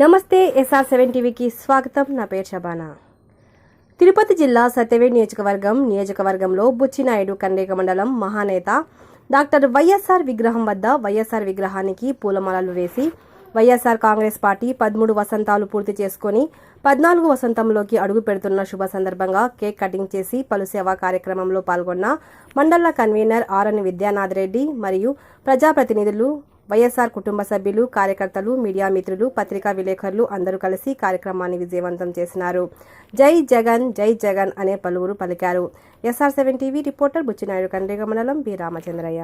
నమస్తే SR seven టీవీకి స్వాగతం. నా పేరు షబానా. తిరుపతి జిల్లా సత్యవేడ్ నియోజకవర్గం నియోజకవర్గంలో బుచ్చినాయుడు కన్నేక మండలం మహానేత డాక్టర్ వైఎస్ఆర్ విగ్రహం వద్ద వైఎస్ఆర్ విగ్రహానికి పూలమాలలు వేసి వైఎస్ఆర్ కాంగ్రెస్ పార్టీ పదమూడు వసంతాలు పూర్తి చేసుకుని పద్నాలుగు వసంతంలోకి అడుగు పెడుతున్న శుభ సందర్భంగా కేక్ కటింగ్ చేసి పలు సేవా కార్యక్రమంలో పాల్గొన్న మండల కన్వీనర్ ఆర్ఎన్ విద్యానాథ్ రెడ్డి మరియు ప్రజాప్రతినిధులు వైఎస్ఆర్ కుటుంబ సభ్యులు కార్యకర్తలు మీడియా మిత్రులు పత్రికా విలేకరులు అందరూ కలిసి కార్యక్రమాన్ని విజయవంతం చేసినారు. జై జగన్ జై జగన్ అనే పలువురు పలికారు. SR seven TV reporter Buchinaidu Kandriga మండలం బి రామచంద్రయ్య.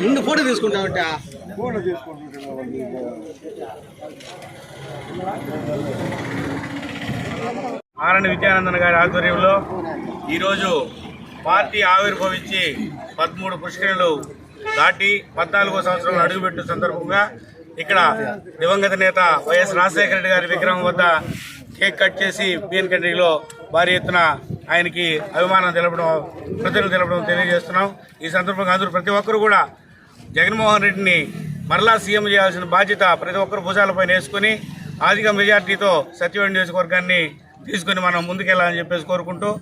ముందు ఫోటో తీసుకుంటామంట ఆరణి విద్యానందన్ గారి ఆధ్వర్యంలో ఈరోజు పార్టీ ఆవిర్భవించి పదమూడు పుష్కరణలు దాటి పద్నాలుగో సంవత్సరంలో అడుగుపెట్టిన సందర్భంగా ఇక్కడ దివంగత నేత వైఎస్ రాజశేఖర రెడ్డి గారి విగ్రహం వద్ద కేక్ కట్ చేసి బిఎన్ కంట్రీలో భారీ ఎత్తున ఆయనకి అభిమానం తెలపడం కృతజ్ఞతలు తెలపడం తెలియజేస్తున్నాం. ఈ సందర్భంగా అందరూ ప్రతి ఒక్కరు కూడా జగన్మోహన్ రెడ్డిని మరలా సీఎం చేయాల్సిన బాధ్యత ప్రతి ఒక్కరు భుజాలపైన వేసుకుని అధిక మెజార్టీతో సత్యవేడి నియోజకవర్గాన్ని తీసుకుని మనం ముందుకెళ్ళాలని చెప్పేసి కోరుకుంటూ